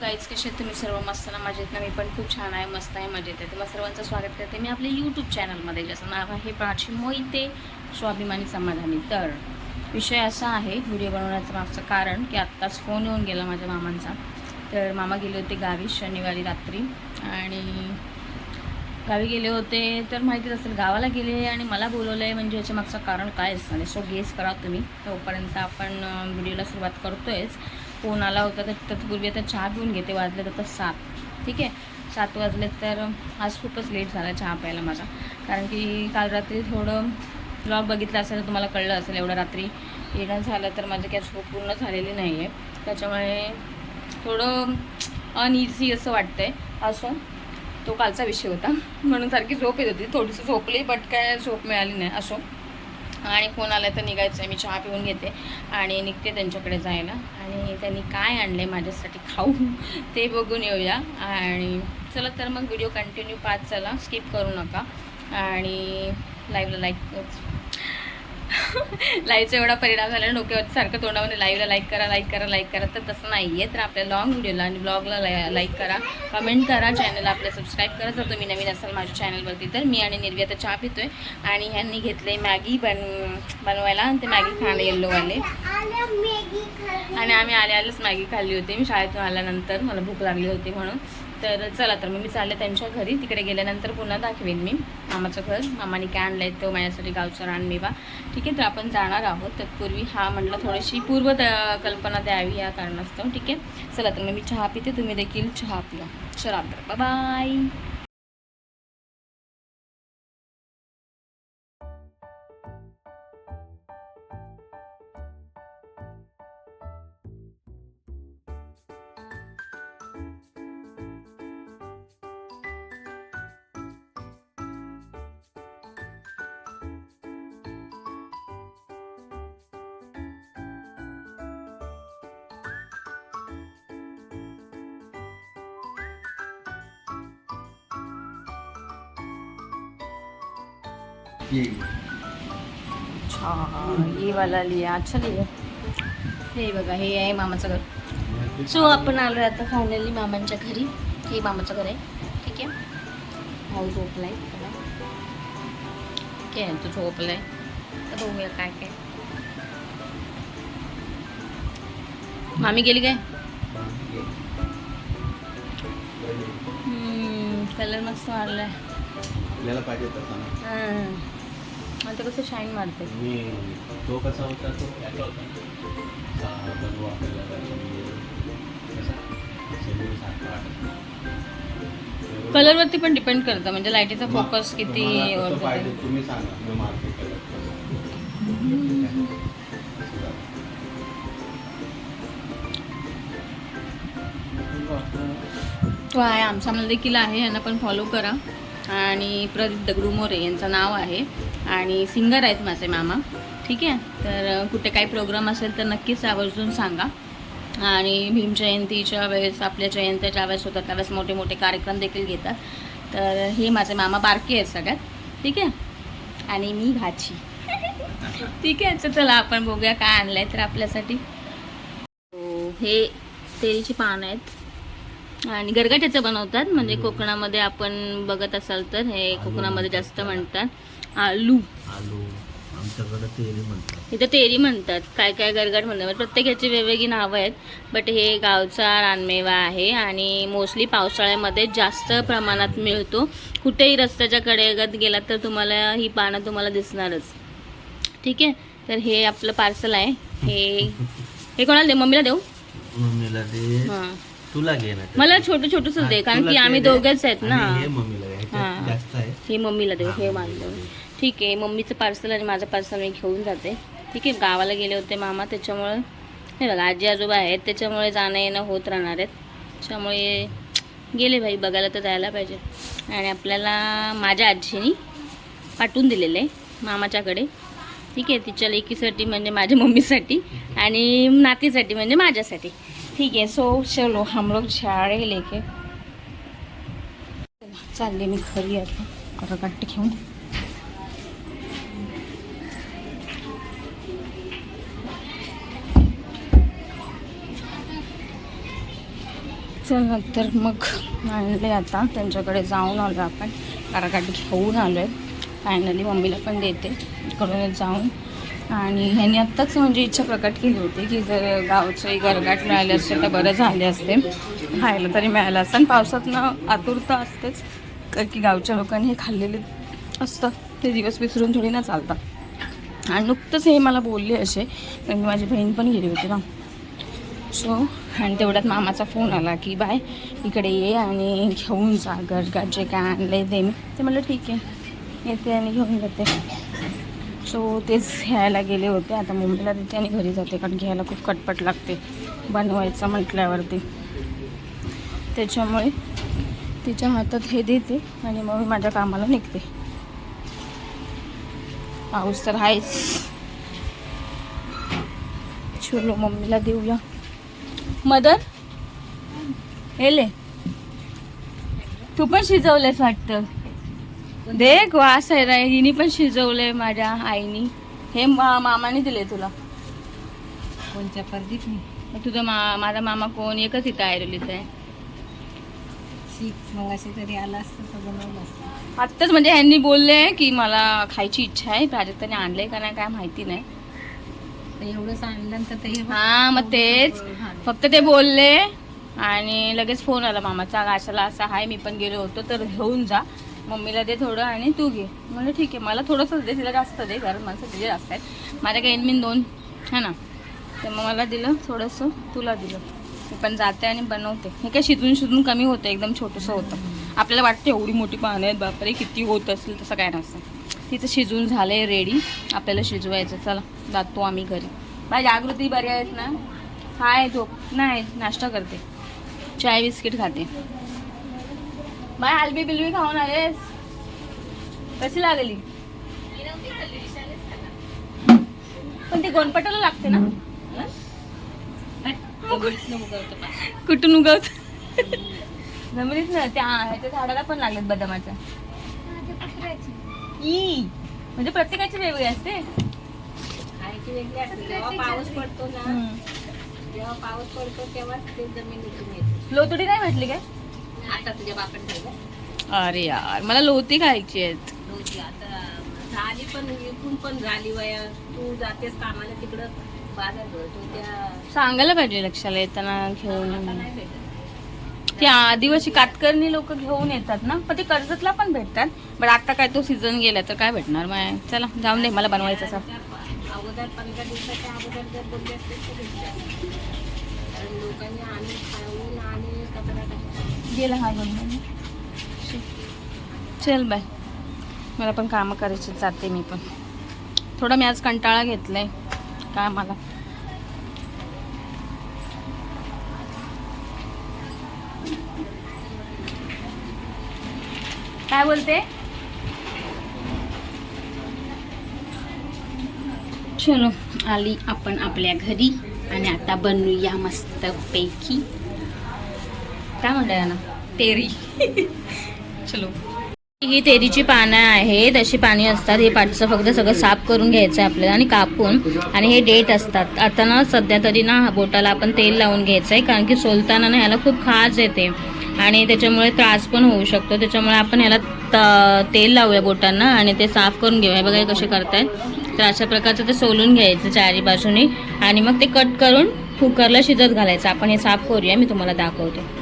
काहीच कसे तुम्ही सर्व? मस्त ना? मजेत ना? मी पण खूप छान आहे मस्त आहे मजेत आहे. तुम्हाला सर्वांचं स्वागत करते मी आपल्या यूट्यूब चॅनलमध्ये ज्याचं नाव आहे प्राची मोहिते स्वाभिमानी समाधानी. तर विषय असा आहे व्हिडिओ बनवण्याचं मागचं कारण की आत्ताच फोन येऊन गेला माझ्या मामांचा. तर मामा गेले होते गावी शनिवारी रात्री आणि गावी गेले होते. तर माहितीच असेल गावाला गेले आणि मला बोलवलं आहे म्हणजे याच्या मागचं कारण काय असणार सो गेस करा तुम्ही. तोपर्यंत आपण व्हिडिओला सुरुवात करतोयच. फोन आला होता तर तत्पूर्वी आता चहा पिऊन घेते वाजले तर सात. ठीक आहे? सात वाजले तर आज खूपच लेट झाला चहा प्यायला माझा. कारण की काल रात्री थोडं ब्लॉग बघितला असेल तर तुम्हाला कळलं असेल एवढं रात्री येणं झालं तर माझी काय झोप पूर्ण झालेली नाही आहे त्याच्यामुळे थोडं अनइझी असं वाटतंय. असं तो कालचा विषय होता. म्हणून सारखी झोप येत होती. थोडीशी झोपली बट काय झोप मिळाली नाही. असो आणि फोन आला तर निघायचं आहे मी चहा पिऊन घेते. आणि निघते त्यांच्याकडे जायला. आणि त्यांनी काय आणलं आहे माझ्यासाठी खाऊ ते बघून येऊया. आणि चला तर मग व्हिडिओ कंटिन्यू पाच चला. स्किप करू नका. आणि लाईव्हला लाईक लाईव्हचा एवढा परिणाम झाला डोक्यावर सारखं तोंडामध्ये लाईव्हला लाईक करा लाईक करा लाईक करा. तर तसं नाही आहे तर आपल्या लॉंग व्हिडिओला आणि ब्लॉगला लाईक करा. कमेंट करा. चॅनलला आपल्या सबस्क्राईब करा. जर तुम्ही नवीन असाल माझ्या चॅनलवरती तर मी आणि निर्वी आता चहा पितोय. आणि ह्यांनी घेतले मॅगी बन बनवायला. आणि ते मॅगी खाणे येल्लोवाले आणि आम्ही आले आलेच मॅगी खाल्ली होती. मी शाळेतून आल्यानंतर. मला भूक लागली होती म्हणून. तर चला तर मग मी चालले त्यांच्या घरी. तिकडे गेल्यानंतर पुन्हा दाखवेन मी मामाचं घर. मामाने काय आणलं आहे तो माझ्यासाठी गावचा रानमेवा ठीक आहे तर आपण जाणार आहोत. तत्पूर्वी हा म्हटलं थोडीशी पूर्व कल्पना द्यावी या कारणास्तव. ठीक आहे? चला तर मग मी चहा पिते. तुम्ही देखील चहा पिया. चला तर बाय अच्छा ये वाला लिया. अच्छा लिया. हे बघा हे आहे मामाचं घर. सो आपण आलो आहे आता फायनली मामांच्या घरी. हे मामाचं घर आहे. ठीक आहे. भाऊ झोपलाय. ठीक आहे तो झोपलाय. तर बघूया काय काय. मामी गेली काय? कलर मस्त मारलाय आपल्याला पाहिजे हां आता कसं शाईन मारते मी तो कसा होता तो होता. बनवू आपल्याला त्याचा वाटत. कलरवरती पण डिपेंड करतं. म्हणजे लाईटीचा फोकस किती पाहिजे. तुम्ही सांगा. मी मारते कलर तो आहे आमचा. मला देखील आहे. यांना पण फॉलो करा. आणि प्रदीप दगडू मोरे यांचं नाव आहे. आणि सिंगर आहेत माझे मामा. ठीक आहे? तर कुठे काही प्रोग्राम असेल तर नक्कीच आवर्जून सांगा. आणि भीम जयंतीच्या वेळेस आपल्या जयंतीच्या वेळेस होतात त्यावेळेस मोठे मोठे कार्यक्रम देखील घेतात. तर हे माझे मामा बारके आहेत सगळ्यात. ठीक आहे? आणि मी भाची. ठीक आहे? तर चला आपण बघूया काय आणलं आहे तर आपल्यासाठी. हो, हे तेलीची पानं आहेत. आणि गरगाट्याचं बनवतात. म्हणजे कोकणामध्ये आपण बघत असाल तर हे कोकणामध्ये जास्त म्हणतात. आलू. आलू. आमच्याकडे तेरी म्हणतात. इथं तेरी म्हणतात. काय काय गरगाट म्हणतात. म्हणजे प्रत्येकाची वेगवेगळी नावं आहेत. बट हे गावचा रानमेवा आहे आणि मोस्टली पावसाळ्यामध्ये जास्त प्रमाणात मिळतो. कुठेही रस्त्याच्या कडेगत गेलात तर तुम्हाला ही पानं तुम्हाला दिसणारच. ठीक आहे? तर हे आपलं पार्सल आहे. हे हे कोणाला देऊ मम्मीला देऊ? मम्मीला दे. हां. तुला घे ना मला छोटं छोटंच दे. कारण की आम्ही दोघेच आहेत ना. हे मम्मीला हां. मम्मीला दे. हे हां, मानलं ठीक आहे मम्मीचं पार्सल आणि माझं पार्सल मी घेऊन जाते. ठीक आहे गावाला गेले होते मामा त्याच्यामुळं हे बघा आजी आजोबा आहेत त्याच्यामुळे जाणं येणं होत राहणार आहेत. त्याच्यामुळे गेले भाई बघायला तर जायला पाहिजे. आणि आपल्याला माझ्या आजीनी पाठवून दिलेलं आहे मामाच्याकडे. ठीक आहे तिच्या लेकीसाठी म्हणजे माझ्या मम्मीसाठी आणि नातीसाठी म्हणजे माझ्यासाठी. ठीक आहे सो चलो हम लोग जा लेके. चालले मी खरी आता. घेऊन चला तर मग आणले आता. त्यांच्याकडे जाऊन आलो आपण. काराकाट घेऊन आलो आहे फायनली मम्मीला पण देते. इकडूनच जाऊन. आणि ह्यांनी आत्ताच म्हणजे इच्छा प्रकट केली होती की जर गावचे गरगाट मिळाले असते तर बरं झाले असते. खायला तरी मिळालं असतं. आणि पावसातनं आतुरता असतेच. कारण की गावच्या लोकांनी हे खाल्लेले असतं. ते दिवस विसरून थोडी ना चालतात. आणि नुकतंच हे मला बोलले असे. कारण माझी बहीण पण गेली होती ना. सो आणि तेवढ्यात मामाचा फोन आला की बाय इकडे ये आणि घेऊन जा गरगाट जे काय आणले ते. मी ते म्हटलं ठीक आहे येते आणि घेऊन जाते. सो तेच घ्यायला गेले होते. आता मुंबईला देते आणि घरी जाते कारण घ्यायला खूप कटपट लागते बनवायचं म्हटल्यावरती. त्याच्यामुळे तिच्या हातात हे देते आणि मग मी माझ्या कामाला निघते. पाऊस तर आहेच. चलो मम्मीला देऊया. मदर हेले तू पण शिजवलंयस वाटतं. देख वास आहे हिनी पण शिजवलंय माझ्या आईनी. हे मा मामाने दिले तुला. कोणत्या परदीप नाही तुझा मा माझा मामा कोण? एकच इथं आयरोलीत आहे. शीख मग असे तरी आला असतं तर बनवलं असतं. आत्ताच म्हणजे ह्यांनी बोलले की मला खायची इच्छा आहे. प्राजक्ताने आणलंय का नाही काय माहिती नाही. तर ते हा मग तेच. फक्त ते बोलले आणि लगेच फोन आला मामाचा अशाला असा आहे मी पण गेलो होतो तर घेऊन जा. मम्मीला दे थोडं आणि तू घे. म्हणलं ठीक आहे मला थोडंसं दे तिला जास्त दे कारण माणसं तिथे जास्त आहेत. माझ्या काही मी दोन है ना? तर मग मला दिलं थोडंसं तुला दिलं. मी पण जाते आणि बनवते. हे काय शिजून शिजून कमी होतं एकदम छोटंसं होतं. आपल्याला वाटतं एवढी मोठी पानं आहेत बापरे किती होत असेल तसं काय नसतं. तिचं शिजून झालं आहे रेडी आपल्याला शिजवायचं. चला जातो आम्ही घरी. बाय जागृती बरी आहेत ना? हाय झोप. नाही नाश्ता करते. चाय बिस्किट खाते. बाय हलबी बिलबी खाऊन आलेस. कशी लागली? पण ती गोनपटाला लागते ना? कुठून उगवत? जमिनीत ना त्या ह्याच्या झाडाला पण लागलेत बदामाच्या. ई म्हणजे प्रत्येकाची वेगळी असते. खायची वेगळी असते. जेव्हा पाऊस पडतो ना. जेव्हा पाऊस पडतो तेव्हाच ते जमिनीतून येते. लोतुडी नाही भेटली काय? आता तुझ्या बापन ठेवलं अरे यार मला लोती खायची आहेत. आता झाली पण विकून पण झाली वया. तू जातेस कामाला तिकडं बाजार भरतो त्या. सांगायला पाहिजे लक्षाला येताना घेऊन. आता नाही भेटत. ते आदिवासी कातकर्णी लोक घेऊन येतात ना पण ते कर्जतला पण भेटतात. बट आता काय तो सीझन गेला तर काय भेटणार? माय चला जाऊन दे मला बनवायचं असं. अगोदर पंधरा दिवसाच्या अगोदर जर बोलले तर कारण लोकांनी आणि खाऊन आणि कचरा टाकला. गेला हा चल बाय. मला पण कामं करायची जाते मी पण. थोडा मी आज कंटाळा घेतलाय. काय मला काय बोलते? चलो आली आपण आपल्या घरी आणि आता बनवूया मस्त पैकी. काय म्हणताय ना तेरी. चलो. ही तेरीची पानं आहेत अशी पाणी असतात. हे पाठचं फक्त सगळं साफ करून घ्यायचं आहे आपल्याला आणि कापून. आणि हे डेट असतात. आता ना सध्या तरी ना बोटाला आपण तेल लावून घ्यायचं आहे कारण की सोलताना ना ह्याला खूप खाज येते. आणि त्याच्यामुळे त्रास पण होऊ शकतो. त्याच्यामुळे आपण ह्याला त- तेल लावूया बोटांना आणि ते साफ करून घेऊया. बघा कसे करतायत. तर अशा प्रकारचं ते सोलून घ्यायचं चारी बाजूने. आणि मग ते कट करून कुकरला शिजत घालायचं. आपण हे साफ करूया. मी तुम्हाला दाखवतो.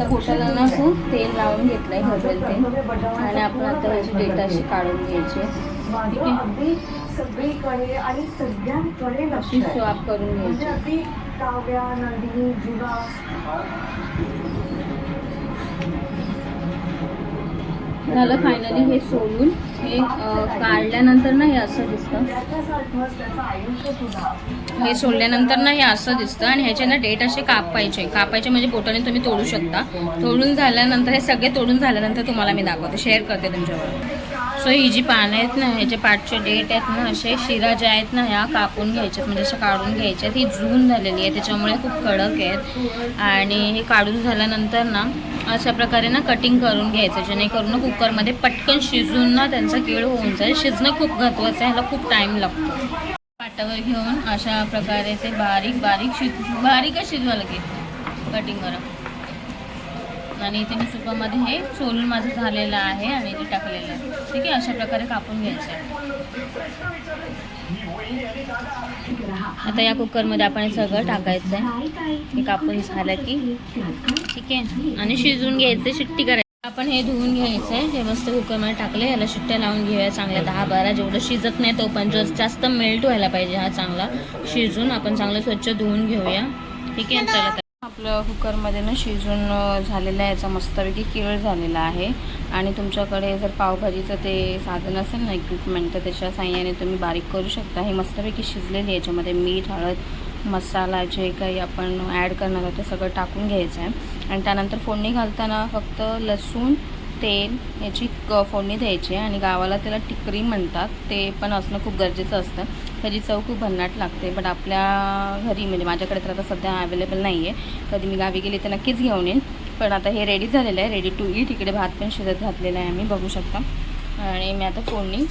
आता बोटाला ना असं तेल लावून घेतलं आहे खोबरेल तेल आणि आपण आता ह्याची डेट अशी काढून घ्यायची. ठीक आहे? सगळीकडे आणि सगळ्यांकडे लक्ष स्वाप करून घ्यायची. काव्या नदी जुगा झालं फायनली हे सोडून. हे काढल्यानंतर ना हे असं दिसतं. हे सोडल्यानंतर ना हे असं दिसतं आणि ह्याचे ना डेट असे कापायचे. कापायचे म्हणजे बोटाने तुम्ही तोडू शकता. तोडून झाल्यानंतर हे सगळे तोडून झाल्यानंतर तुम्हाला मी दाखवते. शेअर करते तुमच्यावर. सो ही जी पानं आहेत ना ह्याचे पाठचे डेट आहेत ना असे शिरा ज्या आहेत ना ह्या कापून घ्यायच्यात. म्हणजे अशा काढून घ्यायच्यात. ही जून झालेली आहे. त्याच्यामुळे खूप कडक आहेत. आणि हे काढून झाल्यानंतर ना अशा प्रकारे ना कटिंग करून घ्यायचं जेणेकरून ना कुकरमध्ये पटकन शिजून ना त्यांचा केळ होऊन जाईल. शिजणं खूप महत्त्वाचं आहे ह्याला खूप टाईम लागतो. पाटावर घेऊन अशा प्रकारे ते बारीक बारीक शिज बारीकच शिजवायला घेतो कटिंग करा. आणि इथे मी सुपामध्ये हे सोलून माझं झालेलं आहे आणि ते टाकलेलं आहे. ठीक आहे? अशा प्रकारे कापून घ्यायचं आहे. आता या कुकरमध्ये आपण हे सगळं टाकायचं आहे. हे कापून झालं की ठीक आहे. आणि शिजवून घ्यायचं शिट्टी करायची. आपण हे धुवून घ्यायचं आहे. हे मस्त कुकरमध्ये टाकले याला शिट्ट्या लावून घेऊया चांगल्या. दहा बारा जेवढं शिजत नाही तो पण जास्त जास्त मेल्ट व्हायला पाहिजे हा चांगला. शिजून आपण चांगलं स्वच्छ धुवून घेऊया. ठीक आहे. चला आपलं कुकरमध्ये ना शिजून झालेलं आहे याचा मस्तपैकी केळ झालेला आहे. आणि तुमच्याकडे जर पावभाजीचं ते साधन असेल ना इक्विपमेंट तर त्याच्या साह्याने तुम्ही बारीक करू शकता. हे मस्तपैकी शिजलेली आहे. याच्यामध्ये मीठ हळद मसाला जे काही आपण ॲड करणार आहोत ते सगळं टाकून घ्यायचं आहे. आणि त्यानंतर फोडणी घालताना फक्त लसूण तेल याची क फोडणी द्यायची आहे आणि गावाला त्याला टिकरी म्हणतात. ते पण असणं खूप गरजेचं असतं. त्याची चव खूप भन्नाट लागते. बट आपल्या घरी म्हणजे माझ्याकडे तर आता सध्या अवेलेबल नाही आहे कधी मी गावी गेली तर नक्कीच घेऊन येईन. पण आता हे रेडी झालेलं आहे. रेडी टू ईट इकडे भात पण शिजत घातलेला आहे. आम्ही बघू शकता. आणि मी आता फोडणी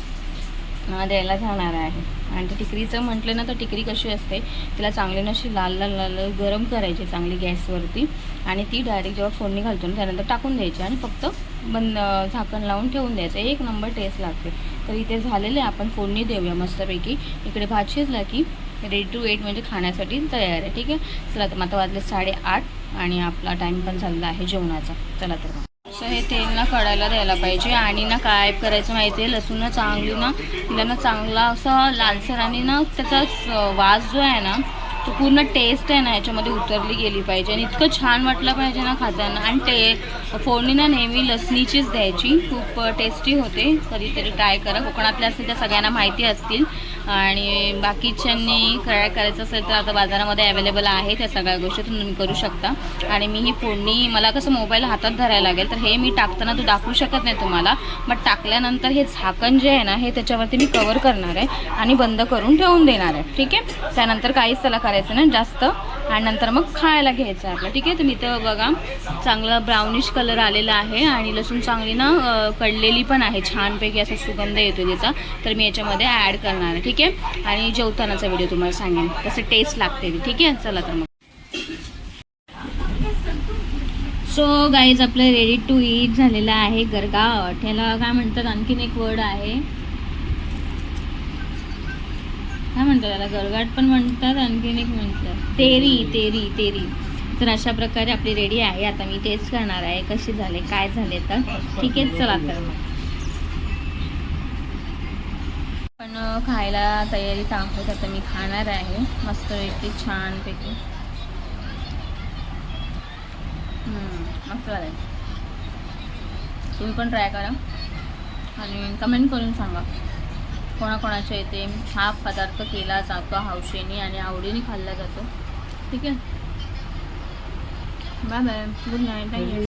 द्यायला जाणार आहे. आणि ते टिकरीचं म्हटलं ना तर टिकरी कशी असते? तिला चांगली नशी लाल लाल लाल लाल गरम करायची चांगली गॅसवरती. आणि ती डायरेक्ट जेव्हा फोडणी घालतो ना त्यानंतर टाकून द्यायची. आणि फक्त बंद झाकण लावून ठेवून द्यायचं. एक नंबर टेस्ट लागते. तर इथे झालेले आपण फोडणी देऊया मस्तपैकी. इकडे भात शिजला की रेडी टू एट म्हणजे खाण्यासाठी तयार आहे. ठीक आहे? चला तर मग आता वाजले साडेआठ आणि आपला टाईम पण झालेला आहे जेवणाचा. चला तर मग. असं हे तेल ना कढायला द्यायला पाहिजे. आणि ना काय करायचं माहिती आहे लसूण ना चांगली ना तिला ना चांगला असं लालसर आणि ना त्याचा वास जो आहे ना तो पूर्ण टेस्ट आहे ना याच्यामध्ये उतरली गेली पाहिजे. आणि इतकं छान वाटलं पाहिजे ना खाताना. आणि ते फोडणी ना नेहमी लसणीचीच द्यायची. खूप टेस्टी होते. कधीतरी ट्राय करा. कोकणातल्या असतील त्या सगळ्यांना माहिती असतील. आणि बाकीच्यांनी खराळ करायचं असेल तर आता बाजारामध्ये अवेलेबल आहे त्या सगळ्या गोष्टी तुम्ही करू शकता. आणि मी ही फोडणी मला कसं मोबाईल हातात धरायला लागेल तर हे मी टाकताना तू दाखवू शकत नाही तुम्हाला. बट टाकल्यानंतर हे झाकण जे आहे ना हे त्याच्यावरती मी कवर करणार आहे आणि बंद करून ठेवून देणार आहे. ठीक आहे? त्यानंतर काहीच त्याला करायचं नाही जास्त. आणि नंतर मग खायला घ्यायचं आहे आपलं. ठीक आहे? तुम्ही इथं बघा चांगला ब्राउनिश कलर आलेला आहे आणि लसूण चांगली ना कडलेली कळलेली पण आहे. छानपैकी असा सुगंध येतो त्याचा. तर मी याच्यामध्ये ॲड करणार आहे. ठीक आहे? ठीक आहे? आणि जेवतानाचा व्हिडिओ तुम्हाला सांगेन. कसं टेस्ट लागते ती ठीक आहे? चला तर मग. सो गाईज आपलं रेडी टू ईट झालेलं आहे गरगावट ह्याला काय म्हणतात? आणखीन एक वर्ड आहे. काय म्हणतात त्याला? गरगाट पण म्हणतात आणखीन एक म्हणतात तेरी तेरी तेरी. तर अशा प्रकारे आपली रेडी आहे. आता मी टेस्ट करणार आहे कशी झाले काय झाले तर ठीक आहे? चला तर मग. पण खायला तयारी आहोत आता मी खाणार आहे. मस्त पैकी छानपैकी मस्त झालं तुम्ही पण ट्राय करा. आणि कमेंट करून सांगा. कोणाकोणाच्या इथे हा पदार्थ केला जातो हौशेने आणि आवडीने खाल्ला जातो. ठीक आहे? Bye bye good night thank you